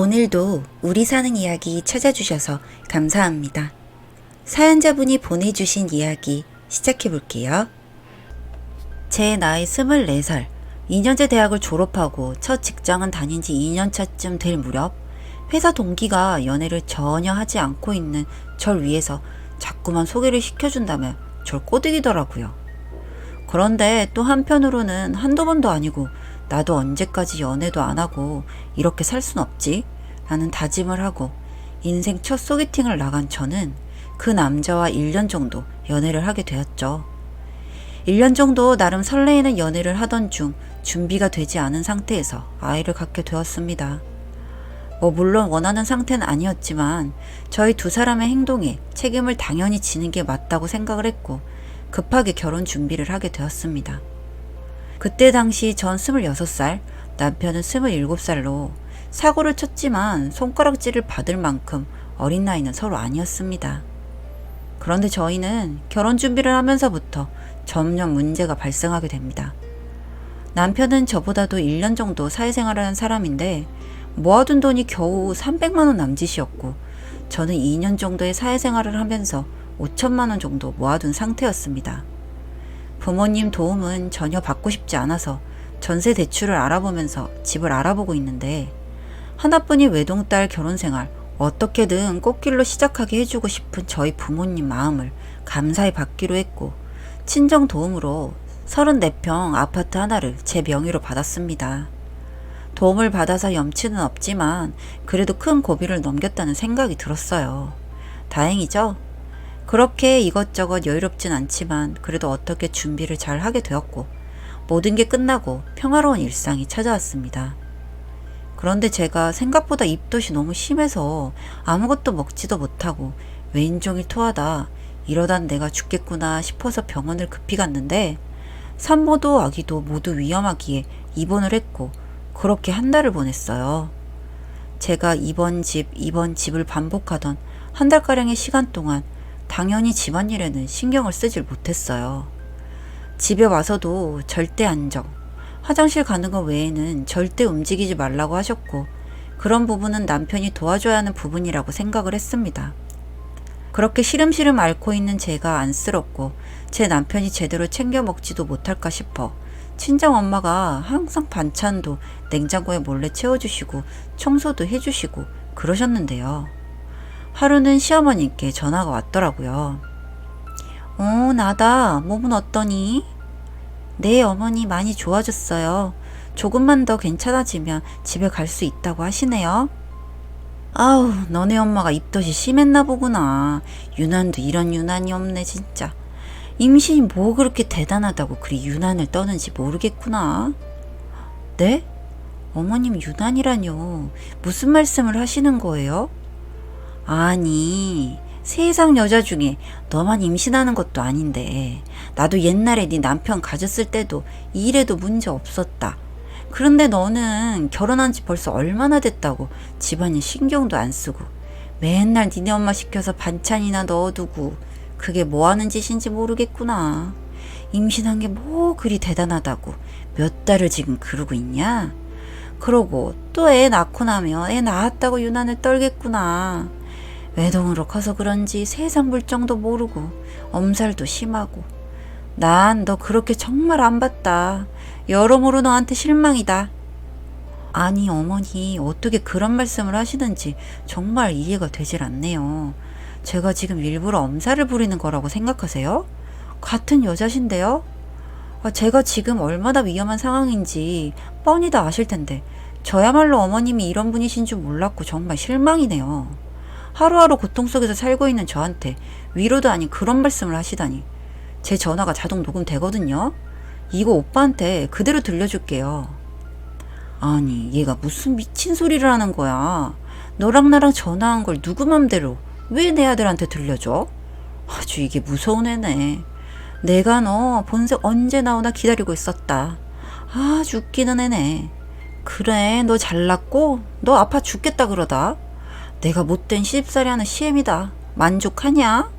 오늘도 우리 사는 이야기 찾아주셔서 감사합니다. 사연자분이 보내주신 이야기 시작해 볼게요. 제 나이 24살, 2년제 대학을 졸업하고 첫 직장은 다닌 지 2년차쯤 될 무렵, 회사 동기가 연애를 전혀 하지 않고 있는 절 위해서 자꾸만 소개를 시켜준다며 절 꼬드기더라고요. 그런데 또 한편으로는 한두 번도 아니고 나도 언제까지 연애도 안 하고 이렇게 살 순 없지? 라는 다짐을 하고 인생 첫 소개팅을 나간 저는 그 남자와 1년 정도 연애를 하게 되었죠. 1년 정도 나름 설레이는 연애를 하던 중 준비가 되지 않은 상태에서 아이를 갖게 되었습니다. 뭐 물론 원하는 상태는 아니었지만 저희 두 사람의 행동에 책임을 당연히 지는 게 맞다고 생각을 했고 급하게 결혼 준비를 하게 되었습니다. 그때 당시 전 26살, 남편은 27살로 사고를 쳤지만 손가락질을 받을 만큼 어린 나이는 서로 아니었습니다. 그런데 저희는 결혼 준비를 하면서부터 점점 문제가 발생하게 됩니다. 남편은 저보다도 1년 정도 사회생활을 한 사람인데 모아둔 돈이 겨우 300만원 남짓이었고 저는 2년 정도의 사회생활을 하면서 5천만원 정도 모아둔 상태였습니다. 부모님 도움은 전혀 받고 싶지 않아서 전세 대출을 알아보면서 집을 알아보고 있는데 하나뿐인 외동딸 결혼 생활 어떻게든 꽃길로 시작하게 해주고 싶은 저희 부모님 마음을 감사히 받기로 했고 친정 도움으로 34평 아파트 하나를 제 명의로 받았습니다. 도움을 받아서 염치는 없지만 그래도 큰 고비를 넘겼다는 생각이 들었어요. 다행이죠? 그렇게 이것저것 여유롭진 않지만 그래도 어떻게 준비를 잘 하게 되었고 모든 게 끝나고 평화로운 일상이 찾아왔습니다. 그런데 제가 생각보다 입덧이 너무 심해서 아무것도 먹지도 못하고 왼종일 토하다 이러단 내가 죽겠구나 싶어서 병원을 급히 갔는데 산모도 아기도 모두 위험하기에 입원을 했고 그렇게 한 달을 보냈어요. 제가 이번 집, 이번 집을 반복하던 한 달가량의 시간 동안 당연히 집안일에는 신경을 쓰질 못했어요. 집에 와서도 절대 안정, 화장실 가는 것 외에는 절대 움직이지 말라고 하셨고, 그런 부분은 남편이 도와줘야 하는 부분이라고 생각을 했습니다. 그렇게 시름시름 앓고 있는 제가 안쓰럽고, 제 남편이 제대로 챙겨 먹지도 못할까 싶어, 친정 엄마가 항상 반찬도 냉장고에 몰래 채워주시고, 청소도 해주시고, 그러셨는데요. 하루는 시어머님께 전화가 왔더라고요. 어, 나다. 몸은 어떠니? 네, 어머니 많이 좋아졌어요. 조금만 더 괜찮아지면 집에 갈 수 있다고 하시네요. 아우, 너네 엄마가 입덧이 심했나 보구나. 유난도 이런 유난이 없네, 진짜. 임신이 뭐 그렇게 대단하다고 그리 유난을 떠는지 모르겠구나. 네? 어머님 유난이라뇨. 무슨 말씀을 하시는 거예요? 아니, 세상 여자 중에 너만 임신하는 것도 아닌데, 나도 옛날에 네 남편 가졌을 때도 일에도 문제 없었다. 그런데 너는 결혼한 지 벌써 얼마나 됐다고 집안일 신경도 안 쓰고, 맨날 니네 엄마 시켜서 반찬이나 넣어두고, 그게 뭐 하는 짓인지 모르겠구나. 임신한 게 뭐 그리 대단하다고 몇 달을 지금 그러고 있냐? 그러고 또 애 낳고 나면 애 낳았다고 유난을 떨겠구나. 외동으로 커서 그런지 세상 물정도 모르고 엄살도 심하고 난 너 그렇게 정말 안 봤다. 여러모로 너한테 실망이다. 아니 어머니 어떻게 그런 말씀을 하시는지 정말 이해가 되질 않네요. 제가 지금 일부러 엄살을 부리는 거라고 생각하세요? 같은 여자신데요? 아, 제가 지금 얼마나 위험한 상황인지 뻔히 다 아실 텐데 저야말로 어머님이 이런 분이신 줄 몰랐고 정말 실망이네요. 하루하루 고통 속에서 살고 있는 저한테 위로도 아닌 그런 말씀을 하시다니. 제 전화가 자동 녹음되거든요. 이거 오빠한테 그대로 들려줄게요. 아니, 얘가 무슨 미친 소리를 하는 거야. 너랑 나랑 전화한 걸 누구 맘대로 왜 내 아들한테 들려줘? 아주 이게 무서운 애네. 내가 너 본색 언제 나오나 기다리고 있었다. 아주 웃기는 애네. 그래, 너 잘났고 너 아파 죽겠다 그러다. 내가 못된 시집살이 하는 시엠이다. 만족하냐?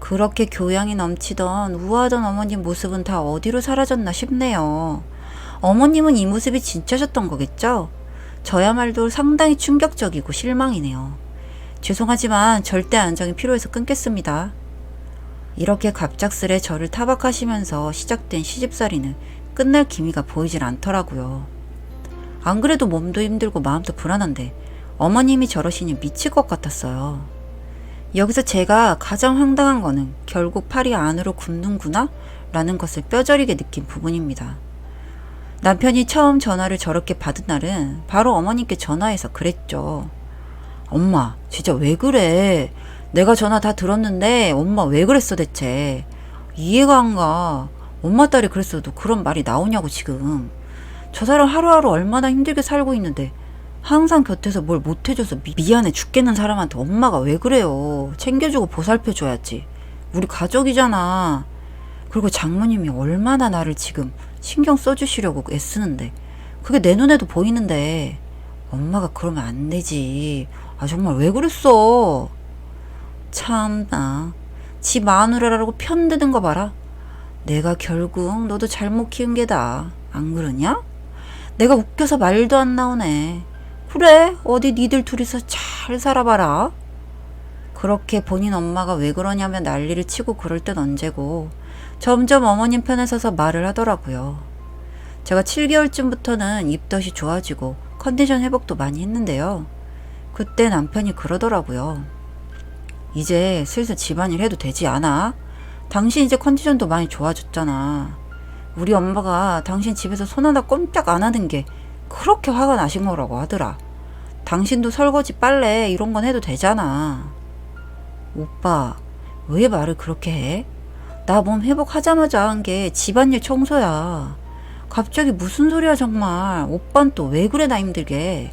그렇게 교양이 넘치던 우아하던 어머님 모습은 다 어디로 사라졌나 싶네요. 어머님은 이 모습이 진짜셨던 거겠죠? 저야말로 상당히 충격적이고 실망이네요. 죄송하지만 절대 안정이 필요해서 끊겠습니다. 이렇게 갑작스레 저를 타박하시면서 시작된 시집살이는 끝날 기미가 보이질 않더라고요. 안 그래도 몸도 힘들고 마음도 불안한데 어머님이 저러시니 미칠 것 같았어요. 여기서 제가 가장 황당한 거는 결국 팔이 안으로 굽는구나? 라는 것을 뼈저리게 느낀 부분입니다. 남편이 처음 전화를 저렇게 받은 날은 바로 어머님께 전화해서 그랬죠. 엄마, 진짜 왜 그래? 내가 전화 다 들었는데 엄마 왜 그랬어 대체? 이해가 안 가. 엄마 딸이 그랬어도 그런 말이 나오냐고 지금. 저 사람 하루하루 얼마나 힘들게 살고 있는데 항상 곁에서 뭘 못해줘서 미, 미안해 죽겠는 사람한테 엄마가 왜 그래요? 챙겨주고 보살펴줘야지. 우리 가족이잖아. 그리고 장모님이 얼마나 나를 지금 신경 써주시려고 애쓰는데 그게 내 눈에도 보이는데 엄마가 그러면 안 되지. 아 정말 왜 그랬어? 참나. 지 마누라라고 편드는 거 봐라. 내가 결국 너도 잘못 키운 게다. 안 그러냐? 내가 웃겨서 말도 안 나오네. 그래, 어디 니들 둘이서 잘 살아봐라. 그렇게 본인 엄마가 왜 그러냐면 난리를 치고 그럴 땐 언제고 점점 어머님 편에 서서 말을 하더라고요. 제가 7개월쯤부터는 입덧이 좋아지고 컨디션 회복도 많이 했는데요. 그때 남편이 그러더라고요. 이제 슬슬 집안일 해도 되지 않아? 당신 이제 컨디션도 많이 좋아졌잖아. 우리 엄마가 당신 집에서 손 하나 꼼짝 안 하는 게 그렇게 화가 나신 거라고 하더라. 당신도 설거지, 빨래 이런 건 해도 되잖아. 오빠, 왜 말을 그렇게 해? 나 몸 회복하자마자 한 게 집안일 청소야. 갑자기 무슨 소리야 정말. 오빤 또 왜 그래 나 힘들게.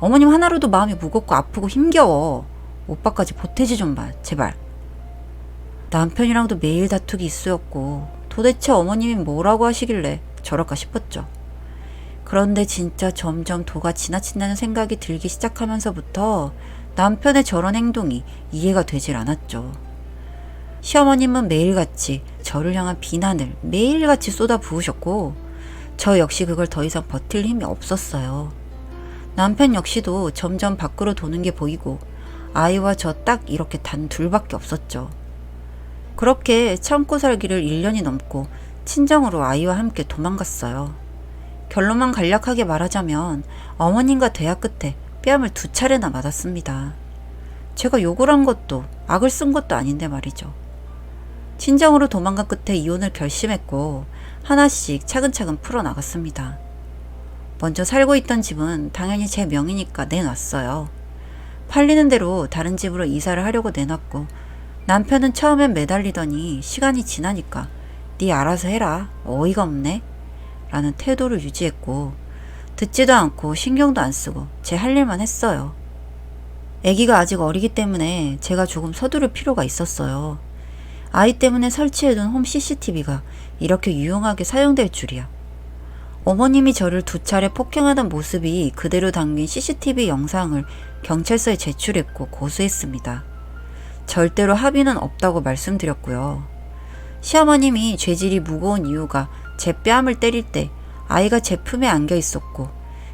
어머님 하나로도 마음이 무겁고 아프고 힘겨워. 오빠까지 보태지 좀 봐, 제발. 남편이랑도 매일 다투기 있었고 도대체 어머님이 뭐라고 하시길래 저럴까 싶었죠. 그런데 진짜 점점 도가 지나친다는 생각이 들기 시작하면서부터 남편의 저런 행동이 이해가 되질 않았죠. 시어머님은 매일같이 저를 향한 비난을 매일같이 쏟아 부으셨고 저 역시 그걸 더 이상 버틸 힘이 없었어요. 남편 역시도 점점 밖으로 도는 게 보이고 아이와 저 딱 이렇게 단 둘밖에 없었죠. 그렇게 참고 살기를 1년이 넘고 친정으로 아이와 함께 도망갔어요. 결론만 간략하게 말하자면 어머님과 대화 끝에 뺨을 두 차례나 맞았습니다. 제가 욕을 한 것도 악을 쓴 것도 아닌데 말이죠. 친정으로 도망간 끝에 이혼을 결심했고 하나씩 차근차근 풀어나갔습니다. 먼저 살고 있던 집은 당연히 제 명의니까 내놨어요. 팔리는 대로 다른 집으로 이사를 하려고 내놨고 남편은 처음엔 매달리더니 시간이 지나니까 네 알아서 해라 어이가 없네 라는 태도를 유지했고 듣지도 않고 신경도 안 쓰고 제 할 일만 했어요. 아기가 아직 어리기 때문에 제가 조금 서두를 필요가 있었어요. 아이 때문에 설치해둔 홈 CCTV가 이렇게 유용하게 사용될 줄이야. 어머님이 저를 두 차례 폭행하던 모습이 그대로 담긴 CCTV 영상을 경찰서에 제출했고 고소했습니다. 절대로 합의는 없다고 말씀드렸고요. 시어머님이 죄질이 무거운 이유가 제 뺨을 때릴 때 아이가 제 품에 안겨 있었고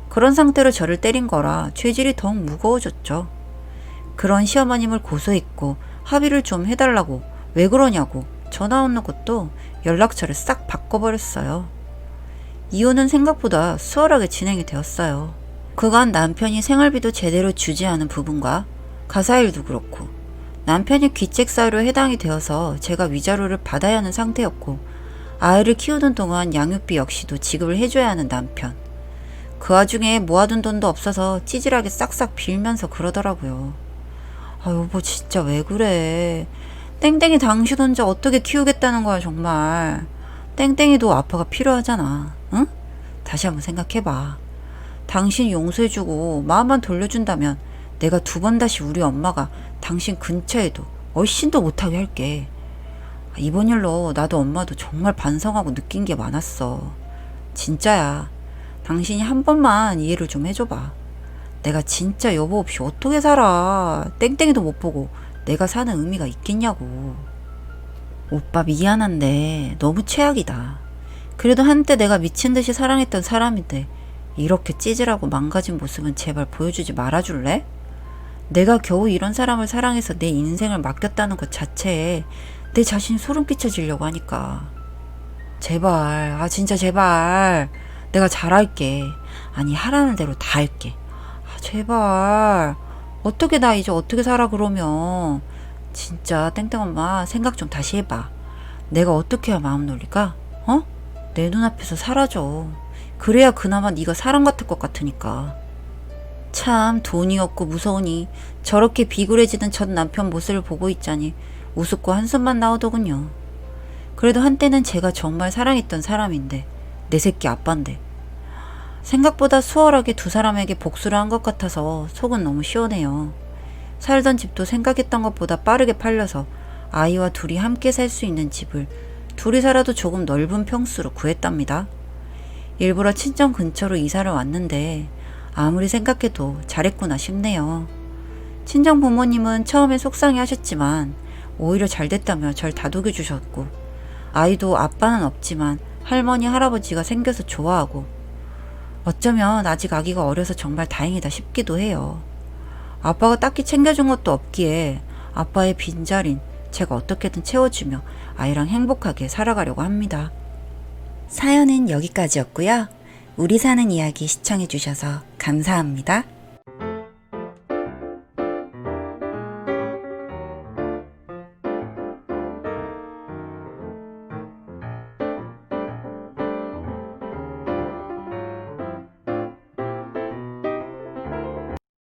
그런 상태로 저를 때린 거라 죄질이 더욱 무거워졌죠. 그런 시어머님을 고소했고 합의를 좀 해달라고 왜 그러냐고 전화 오는 것도 연락처를 싹 바꿔버렸어요. 이혼은 생각보다 수월하게 진행이 되었어요. 그간 남편이 생활비도 제대로 주지 않은 부분과 가사일도 그렇고 남편이 귀책 사유로 해당이 되어서 제가 위자료를 받아야 하는 상태였고 아이를 키우는 동안 양육비 역시도 지급을 해줘야 하는 남편. 그 와중에 모아둔 돈도 없어서 찌질하게 싹싹 빌면서 그러더라고요. 아 여보 진짜 왜 그래. 땡땡이 당신 혼자 어떻게 키우겠다는 거야 정말. 땡땡이도 아빠가 필요하잖아. 응? 다시 한번 생각해봐. 당신 용서해주고 마음만 돌려준다면 내가 두 번 다시 우리 엄마가 당신 근처에도 얼씬도 못하게 할게. 아, 이번 일로 나도 엄마도 정말 반성하고 느낀 게 많았어. 진짜야. 당신이 한 번만 이해를 좀 해줘봐. 내가 진짜 여보 없이 어떻게 살아. 땡땡이도 못 보고 내가 사는 의미가 있겠냐고. 오빠 미안한데 너무 최악이다. 그래도 한때 내가 미친 듯이 사랑했던 사람인데 이렇게 찌질하고 망가진 모습은 제발 보여주지 말아줄래? 내가 겨우 이런 사람을 사랑해서 내 인생을 맡겼다는 것 자체에 내 자신 소름 끼쳐지려고 하니까. 제발, 아, 진짜 제발. 내가 잘할게. 아니, 하라는 대로 다 할게. 아, 제발. 어떻게 나 이제 어떻게 살아, 그러면. 진짜, 땡땡 엄마, 생각 좀 다시 해봐. 내가 어떻게 해야 마음 놀릴까? 어? 내 눈앞에서 사라져. 그래야 그나마 네가 사람 같을 것 같으니까. 참 돈이 없고 무서우니 저렇게 비굴해지는 전 남편 모습을 보고 있자니 우습고 한숨만 나오더군요. 그래도 한때는 제가 정말 사랑했던 사람인데 내 새끼 아빠인데 생각보다 수월하게 두 사람에게 복수를 한 것 같아서 속은 너무 시원해요. 살던 집도 생각했던 것보다 빠르게 팔려서 아이와 둘이 함께 살 수 있는 집을 둘이 살아도 조금 넓은 평수로 구했답니다. 일부러 친정 근처로 이사를 왔는데 아무리 생각해도 잘했구나 싶네요. 친정 부모님은 처음에 속상해 하셨지만 오히려 잘 됐다며 절 다독여 주셨고 아이도 아빠는 없지만 할머니 할아버지가 생겨서 좋아하고 어쩌면 아직 아기가 어려서 정말 다행이다 싶기도 해요. 아빠가 딱히 챙겨준 것도 없기에 아빠의 빈자린 제가 어떻게든 채워주며 아이랑 행복하게 살아가려고 합니다. 사연은 여기까지였고요. 우리 사는 이야기 시청해주셔서 감사합니다.